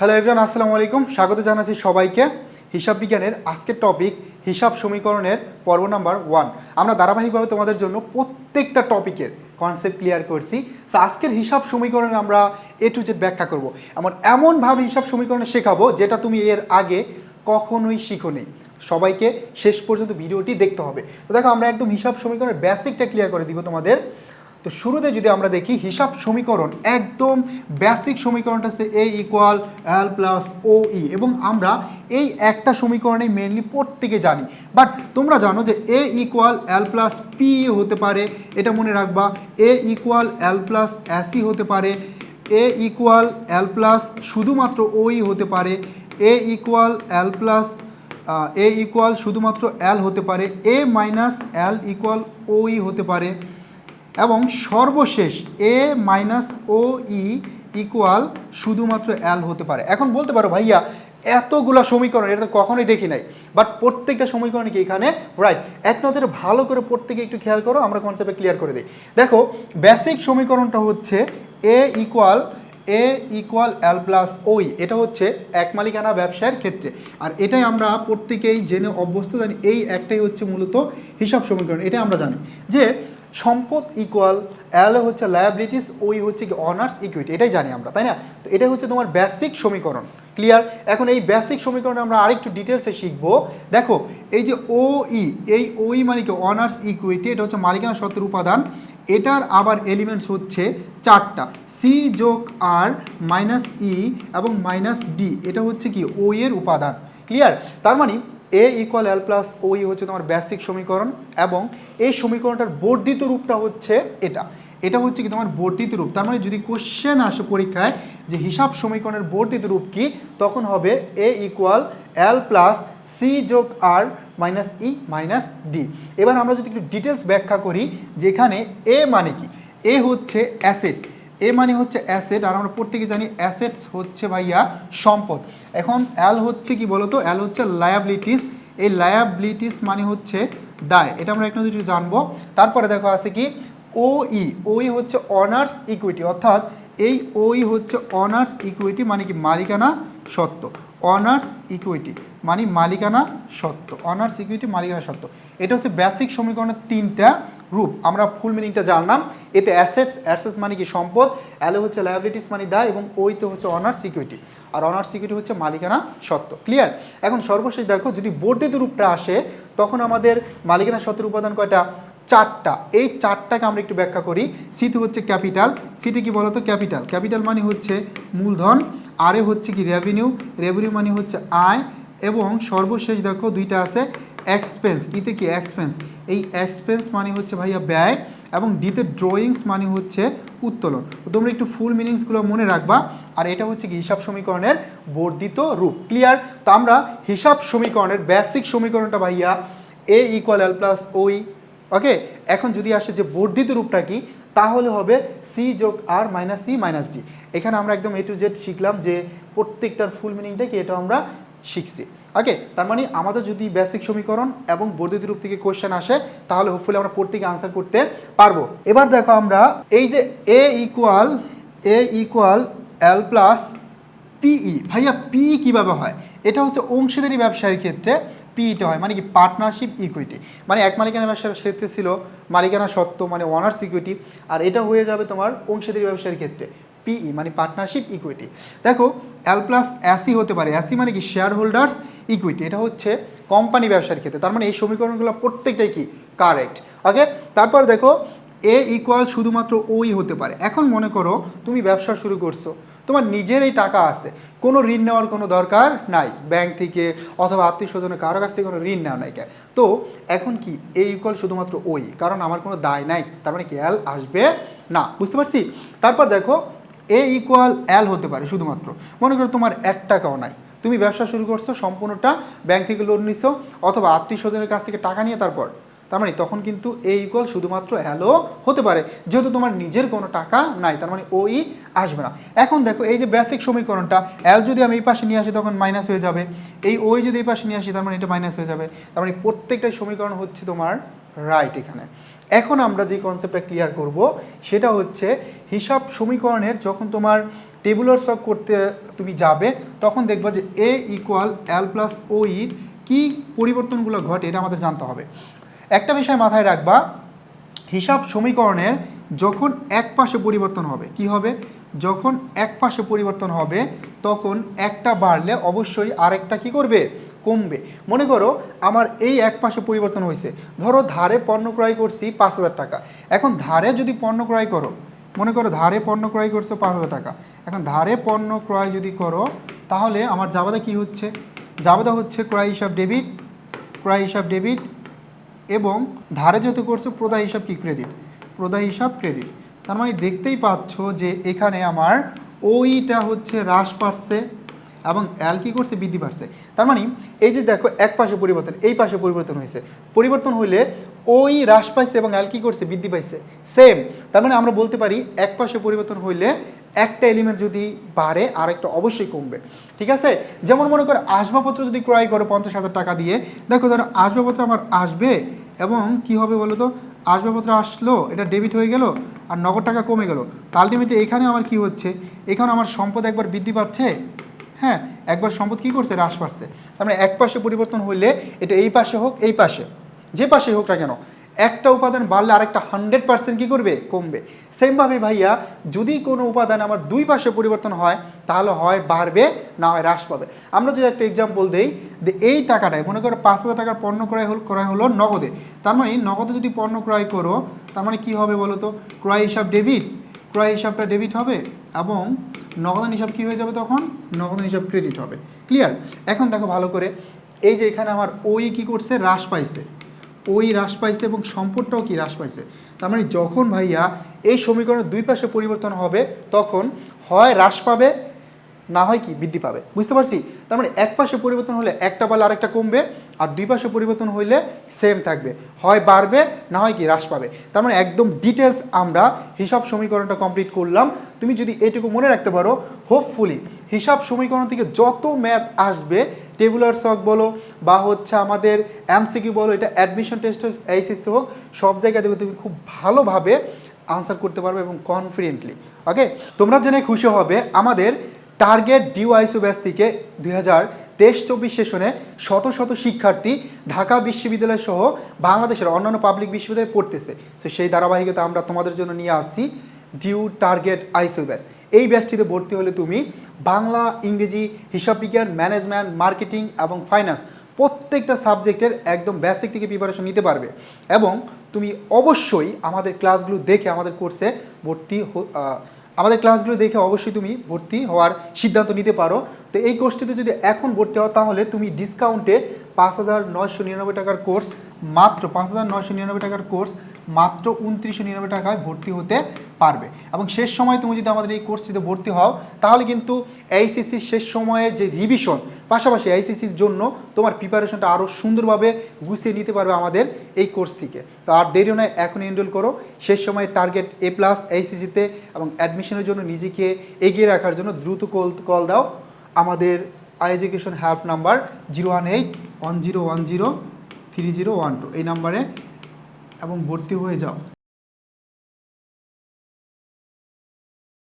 Hello everyone আসসালামু আলাইকুম। স্বাগত জানাচ্ছি সবাইকে। হিসাব বিজ্ঞানের আজকের টপিক হিসাব সমীকরণের পর্ব নাম্বার ওয়ান আমরা ধারাবাহিকভাবে তোমাদের জন্য প্রত্যেকটা টপিকের কনসেপ্ট ক্লিয়ার করছি। তো আজকের হিসাব সমীকরণে আমরা এ টু জেড ব্যাখ্যা করব। এমন, এমনভাবে হিসাব সমীকরণ শেখাবো যেটা তুমি এর আগে কখনোই শিখো নেই সবাইকে শেষ পর্যন্ত ভিডিওটি দেখতে হবে। তো দেখো, আমরা একদম হিসাব সমীকরণের বেসিকটা ক্লিয়ার করে দিব তোমাদের। তো শুরুতে যদি আমরা দেখি, হিসাব সমীকরণ একদম বেসিক সমীকরণটা হচ্ছে এ ইকুয়াল এল প্লাস ও ই এবং আমরা এই একটা সমীকরণে মেনলি প্রত্যেকে জানি। বাট তোমরা জানো যে A equal L plus P হতে পারে, এটা মনে রাখবা A equal L plus AC হতে পারে এ ইকুয়াল এল প্লাস শুধুমাত্র ওই হতে পারে A equal L plus A equal শুধুমাত্র এল হতে পারে এ মাইনাস এল ইকুয়াল ওই হতে পারে এবং সর্বশেষ এ মাইনাস ও ই ইকুয়াল শুধুমাত্র এল হতে পারে। এখন বলতে পারো, ভাইয়া, এতগুলা সমীকরণ, এটা তো কখনোই দেখি নাই। বাট প্রত্যেকটা সমীকরণ কি এখানে রাইট এক নজরে ভালো করে প্রত্যেকে একটু খেয়াল করো, আমরা কনসেপ্টে ক্লিয়ার করে দিই। দেখো বেসিক সমীকরণটা হচ্ছে A equal A equal L plus ওই এটা হচ্ছে এক মালিকানা ব্যবসায়ের ক্ষেত্রে। আর এটাই আমরা প্রত্যেকেই জেনে অভ্যস্ত জানি, এই একটাই হচ্ছে মূলত হিসাব সমীকরণ। এটা আমরা জানি যে সম্পদ ইকুয়াল এল হচ্ছে লায়াবিলিটিস ওই হচ্ছে কি অনার্স ইকুইটি এটাই জানি আমরা, তাই না? তো এটা হচ্ছে তোমার বেসিক সমীকরণ ক্লিয়ার এখন এই বেসিক সমীকরণ আমরা আরেকটু ডিটেলসে শিখব। দেখো, এই যে ও ই এই ওই মানে কি? অনার্স ইকুইটি এটা হচ্ছে মালিকানা সত্ত্বের উপাদান। এটার আবার এলিমেন্টস হচ্ছে চারটা সি যোগ আর মাইনাস ই এবং মাইনাস ডি এটা হচ্ছে কি? ও এর উপাদান ক্লিয়ার তার মানে এ ইকুয়াল এল প্লাস ওই হচ্ছে তোমার বেসিক সমীকরণ এবং এই সমীকরণটার বর্ধিত রূপটা হচ্ছে এটা। এটা হচ্ছে কি তোমার বর্ধিত রূপ। তার মানে যদি কোশ্চেন আসে পরীক্ষায় যে হিসাব সমীকরণের বর্ধিত রূপ কি, তখন হবে A equal L plus C যোগ R minus E minus D এবার আমরা যদি একটু ডিটেলস ব্যাখ্যা করি যেখানে এ মানে কি? এ হচ্ছে অ্যাসেট এ মানে হচ্ছে অ্যাসেট আর আমরা প্রত্যেকে জানি অ্যাসেটস হচ্ছে ভাইয়া সম্পদ। এখন অ্যাল হচ্ছে কি বলতো? অ্যাল হচ্ছে লায়াবিলিটিস এই লায়াবিলিটিস মানে হচ্ছে দায়। এটা আমরা একটু যদি জানব, তারপরে দেখো আছে কি? ও ই ওই হচ্ছে অনার্স ইকুইটি অর্থাৎ এই ওই হচ্ছে অনার্স ইকুইটি মানে কি মালিকানা সত্ত্ব। অনার্স ইকুইটি মানে মালিকানা সত্ত্ব। অনার্স ইকুইটি মালিকানা সত্ত্ব। এটা হচ্ছে বেসিক সমীকরণের তিনটা রূপ। আমরা ফুল মিনিংটা জানলাম। এতে অ্যাসেটস অ্যাসেটস মানে কি সম্পদ? অ্যালো হচ্ছে লায়াবিলিটিস মানে দায় এবং ওইতে হচ্ছে অনার সিকিউরিটি আর অনার সিকিউরিটি হচ্ছে মালিকানা সত্ত্ব ক্লিয়ার এখন সর্বশেষ দেখো, যদি বর্ধিত রূপটা আসে, তখন আমাদের মালিকানা সত্ত্বের উপাদান কয়টা? চারটা। এই চারটাকে আমরা একটু ব্যাখ্যা করি। সিতে হচ্ছে ক্যাপিটাল সিটি কি বলতো? ক্যাপিটাল ক্যাপিটাল মানে হচ্ছে মূলধন। আরে হচ্ছে কি রেভিনিউ রেভিনিউ মানে হচ্ছে আয়। এবং সর্বশেষ দেখো, দুইটা আছে। এক্সপেন্স ইতে কি এক্সপেন্স এই এক্সপেন্স মানে হচ্ছে ভাইয়া ব্যয় এবং ডিতে ড্রয়িংস মানে হচ্ছে উত্তোলন। তোমরা একটু ফুল মিনিংসগুলো মনে রাখবা। আর এটা হচ্ছে কি হিসাব সমীকরণের বর্ধিত রূপ। ক্লিয়ার তো আমরা হিসাব সমীকরণের বেসিক সমীকরণটা ভাইয়া এ ইকুয়াল এল প্লাস ওই ওকে এখন যদি আসে যে বর্ধিত রূপটা কি, তাহলে হবে সি যোগ R minus C minus D এখানে আমরা একদম এ টু জেড শিখলাম যে প্রত্যেকটার ফুল মিনিংটা কি এটা আমরা শিখছি। ওকে তার মানে আমাদের যদি বেসিক সমীকরণ এবং বর্ধিত রূপ থেকে কোশ্চেন আসে, তাহলে হোপফুলি আমরা প্রত্যেকে আনসার করতে পারব। এবার দেখো আমরা এই যে A equal A equal L plus PE ভাইয়া পি কীভাবে হয়? এটা হচ্ছে অংশীদারি ব্যবসায়ের ক্ষেত্রে পিইটা হয় মানে কি পার্টনারশিপ ইকুইটি মানে এক মালিকানা ব্যবসার ক্ষেত্রে ছিল, মালিকানা সত্ত্ব মানে অনার্স ইকুইটি আর এটা হয়ে যাবে তোমার অংশীদারি ব্যবসার ক্ষেত্রে পিই মানে পার্টনারশিপ ইকুইটি দেখো এল প্লাস অ্যাসি হতে পারে। অ্যাসি মানে কি? শেয়ার হোল্ডার্স ইকুইটি এটা হচ্ছে কোম্পানি ব্যবসার ক্ষেত্রে। তার মানে এই সমীকরণগুলো প্রত্যেকটাই কি? কারেক্ট ওকে তারপর দেখো এ ইকুয়াল শুধুমাত্র ওই হতে পারে। এখন মনে করো, তুমি ব্যবসা শুরু করছ। তোমার নিজের এই টাকা আছে। কোনো ঋণ নেওয়ার কোনো দরকার নাই। ব্যাংক থেকে অথবা আত্মীয় স্বজনের কারও কাছ থেকে কোনো ঋণ নেওয়া নাই তো এখন কি? এ ইকুয়াল শুধুমাত্র ওই কারণ আমার কোনো দায় নাই। তার মানে কি? এল আসবে না। বুঝতে পারছি? তারপর দেখো এ ইকুয়াল এল হতে পারে শুধুমাত্র। মনে করো তোমার এক টাকাও নাই। তুমি ব্যবসা শুরু করছ, সম্পূর্ণটা ব্যাংক থেকে লোন নিছো, অথবা আত্মীয় স্বজনের কাছ থেকে টাকা নিয়ে তারপর। তার মানে তখন কিন্তু এ ইকুয়াল শুধুমাত্র হ্যালো হতে পারে। যেহেতু তোমার নিজের কোনো টাকা নাই, তার মানে ওই আসবে না। এখন দেখো, এই যে বেসিক সমীকরণটা এল যদি আমি এই পাশে নিয়ে আসি তখন মাইনাস হয়ে যাবে। এই ওই যদি এই পাশে নিয়ে আসি, তার মানে এটা মাইনাস হয়ে যাবে। তার মানে প্রত্যেকটা সমীকরণ হচ্ছে তোমার রাইট এখানে। এখন আমরা যে কনসেপ্টটা ক্লিয়ার করব, সেটা হচ্ছে হিসাব সমীকরণের যখন তোমার টেবুলার সব করতে তুমি যাবে, তখন দেখবা যে এ ইকুয়াল এল প্লাস ও ই কী পরিবর্তনগুলো ঘটে, এটা আমাদের জানতে হবে। একটা বিষয় মাথায় রাখবা, হিসাব সমীকরণের যখন এক পাশে পরিবর্তন হবে, কি হবে? যখন এক পাশে পরিবর্তন হবে, তখন একটা বাড়লে অবশ্যই আরেকটা কি করবে? কমবে। মনে করো, আমার এই এক পাশে পরিবর্তন হয়েছে। ধরো ধারে পণ্য ক্রয় করছি পাঁচ হাজার টাকা। এখন ধারে যদি পণ্য ক্রয় করো, মনে করো ধারে পণ্য ক্রয় করছ পাঁচ হাজার টাকা। এখন ধারে পণ্য ক্রয় যদি করো, তাহলে আমার জাবাদা কি হচ্ছে? জাবাদা হচ্ছে ক্রয় হিসাব ডেবিট, ক্রয় হিসাব ডেবিট এবং ধারে যেহেতু করছ প্রদা হিসাব কি ক্রেডিট? প্রদা হিসাব ক্রেডিট। তার মানে দেখতেই পাচ্ছ যে এখানে আমার ওইটা হচ্ছে হ্রাস পাচ্ছে এবং অ্যাল কী করছে? বৃদ্ধি পাচ্ছে। তার মানে এই যে দেখো, এক পাশে পরিবর্তন, এই পাশে পরিবর্তন হয়েছে। পরিবর্তন হইলে ওই হ্রাস পাইছে এবং অ্যাল কি করছে? বৃদ্ধি পাইছে। সেম তার মানে আমরা বলতে পারি, এক পাশে পরিবর্তন হইলে একটা এলিমেন্ট যদি বাড়ে আর একটা অবশ্যই কমবে। ঠিক আছে? যেমন মনে করো, আসবাবপত্র যদি ক্রয় করো পঞ্চাশ হাজার টাকা দিয়ে, দেখো ধরো আসবাবপত্র আমার আসবে এবং কি হবে বলো তো? আসবাবপত্র আসলো, এটা ডেবিট হয়ে গেল, আর নগদ টাকা কমে গেল। আলটিমেটলি এখানে আমার কি হচ্ছে? এখানে আমার সম্পদ একবার বৃদ্ধি পাচ্ছে? হ্যাঁ একবার সম্পদ কি করছে? হ্রাস পাচ্ছে। তার মানে এক পাশে পরিবর্তন হইলে এটা এই পাশে হোক, এই পাশে। যে পাশে হোক না কেন, একটা উপাদান বাড়লে আরেকটা হান্ড্রেড পার্সেন্ট কী করবে? কমবে। সেমভাবে ভাইয়া, যদি কোনো উপাদান আমার দুই পাশে পরিবর্তন হয়, তাহলে হয় বাড়বে, না হয় হ্রাস পাবে। আমরা যদি একটা এক্সাম্পল দেই, যে এই টাকাটায়, মনে করো পাঁচ হাজার টাকার পণ্য ক্রয় হল, ক্রয় হলো নগদে। তার মানে নগদে যদি পণ্য ক্রয় করো, তার মানে কী হবে বলো তো? ক্রয় হিসাব ডেবিট। ক্রয় হিসাবটা ডেবিট হবে এবং নগদান হিসাব কী হয়ে যাবে তখন? নগদান হিসাব ক্রেডিট হবে। ক্লিয়ার এখন দেখো ভালো করে, এই যে এখানে আমার ওই কি করছে? হ্রাস পাইছে। ওই হ্রাস পাইছে এবং সম্পদটাও কি হ্রাস পাইছে? তার মানে যখন ভাইয়া এই সমীকরণের দুই পাশে পরিবর্তন হবে, তখন হয় হ্রাস পাবে, না হয় কি? বৃদ্ধি পাবে। বুঝতে পারছি? তার মানে এক পাশে পরিবর্তন হলে একটা পালে আরেকটা কমবে আর দুই পাশে পরিবর্তন হইলে সেম থাকবে। হয় বাড়বে, না হয় কি হ্রাস পাবে। তার মানে একদম ডিটেলস আমরা হিসাব সমীকরণটা কমপ্লিট করলাম। তুমি যদি এটুকু মনে রাখতে পারো হোপফুলি হিসাব সমীকরণ থেকে যত ম্যাথ আসবে টেবুলার শক বলো বা হচ্ছে আমাদের এমসিকিউ বলো, এটা অ্যাডমিশন টেস্ট হোক এইচএসসি হোক, সব জায়গায় দেখবে তুমি খুব ভালোভাবে আনসার করতে পারবে এবং কনফিডেন্টলি ওকে তোমরা জেনে খুশি হবে, আমাদের টার্গেট ডিউ আইসো ব্যাচ থেকে দুই হাজার তেইশ চব্বিশ সেশনে শত শত শিক্ষার্থী ঢাকা বিশ্ববিদ্যালয় সহ বাংলাদেশের অন্যান্য পাবলিক বিশ্ববিদ্যালয়ে পড়তেছে। তো সেই ধারাবাহিকতা আমরা তোমাদের জন্য নিয়ে আসছি ডিউ টার্গেট আইসো ব্যাস। এই ব্যাচটিতে ভর্তি হলে তুমি বাংলা, ইংরেজি, হিসাব বিজ্ঞান, ম্যানেজমেন্ট, মার্কেটিং এবং ফাইন্যান্স প্রত্যেকটা সাবজেক্টের একদম বেসিক থেকে প্রিপারেশন নিতে পারবে এবং তুমি অবশ্যই আমাদের ক্লাসগুলো দেখে আমাদের কোর্সে ভর্তি আমাদের ক্লাসগুলো দেখে অবশ্যই তুমি ভর্তি হওয়ার সিদ্ধান্ত নিতে পারো। তো এই কোর্সটিতে যদি এখন ভর্তি হও, তাহলে তুমি ডিসকাউন্টে পাঁচ হাজার নিরানব্বই টাকার কোর্স মাত্র পাঁচ হাজার নিরানব্বই টাকার কোর্স মাত্র উনত্রিশশো নিরানব্বই টাকায় ভর্তি হতে পারবে। এবং শেষ সময় তুমি যদি আমাদের এই কোর্সটিতে ভর্তি হও, তাহলে কিন্তু এইচএসসির শেষ সময়ে যে রিভিশন পাশাপাশি এইচএসসির জন্য তোমার প্রিপারেশনটা আরও সুন্দরভাবে গুছিয়ে নিতে পারবে আমাদের এই কোর্স থেকে। তো আর দেরি নয় এখন এনরোল করো। শেষ সময় টার্গেট এ প্লাস এইচএসসিতে এবং অ্যাডমিশনের জন্য নিজেকে এগিয়ে রাখার জন্য দ্রুত কল কল দাও। আমাদের I education help number zero one eight one zero one zero three zero one two এই নাম্বারে এবং ভর্তি হয়ে যাও।